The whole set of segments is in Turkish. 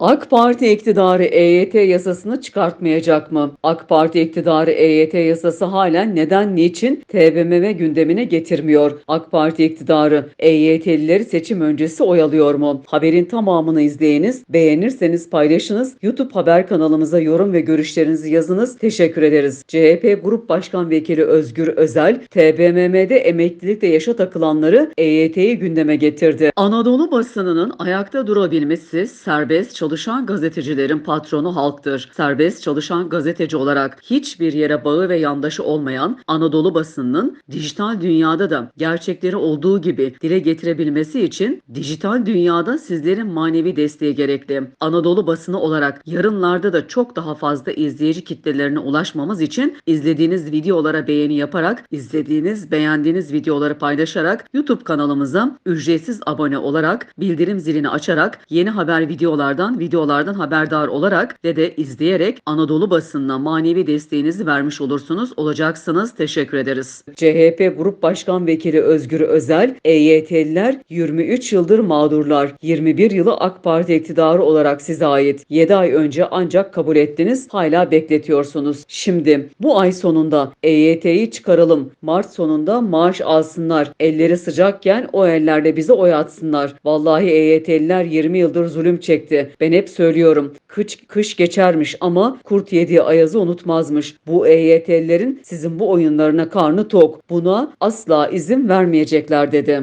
AK Parti iktidarı EYT yasasını çıkartmayacak mı? AK Parti iktidarı EYT yasası halen neden niçin TBMM gündemine getirmiyor? AK Parti iktidarı EYT'lileri seçim öncesi oyalıyor mu? Haberin tamamını izleyiniz, beğenirseniz paylaşınız, YouTube haber kanalımıza yorum ve görüşlerinizi yazınız. Teşekkür ederiz. CHP Grup Başkan Vekili Özgür Özel, TBMM'de emeklilikte yaşa takılanları EYT'yi gündeme getirdi. Anadolu basınının ayakta durabilmesi serbest çalışan gazetecilerin patronu halktır. Serbest çalışan gazeteci olarak hiçbir yere bağı ve yandaşı olmayan Anadolu basınının dijital dünyada da gerçekleri olduğu gibi dile getirebilmesi için dijital dünyada sizlerin manevi desteği gerekli. Anadolu basını olarak yarınlarda da çok daha fazla izleyici kitlelerine ulaşmamız için izlediğiniz videolara beğeni yaparak, izlediğiniz, beğendiğiniz videoları paylaşarak YouTube kanalımıza ücretsiz abone olarak, bildirim zilini açarak yeni haber videolardan, videolardan haberdar olarak ve de izleyerek Anadolu basınına manevi desteğinizi vermiş olursunuz, olacaksınız. Teşekkür ederiz. CHP Grup Başkan Vekili Özgür Özel, EYT'liler 23 yıldır mağdurlar. 21 yılı AK Parti iktidarı olarak size ait. 7 ay önce ancak kabul ettiniz, hala bekletiyorsunuz. Şimdi bu ay sonunda EYT'yi çıkaralım. Mart sonunda maaş alsınlar. Elleri sıcakken o ellerle bize oy atsınlar. Vallahi EYT'liler 20 yıldır zulüm çekti. Ben hep söylüyorum. Kış, kış geçermiş ama kurt yediği ayazı unutmazmış. Bu EYT'lilerin sizin bu oyunlarına karnı tok. Buna asla izin vermeyecekler dedi.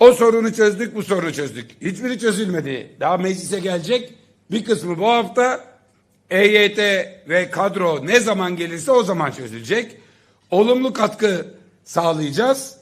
O sorunu çözdük, bu sorunu çözdük. Hiçbiri çözülmedi. Daha meclise gelecek. Bir kısmı bu hafta EYT ve kadro ne zaman gelirse o zaman çözülecek. Olumlu katkı sağlayacağız.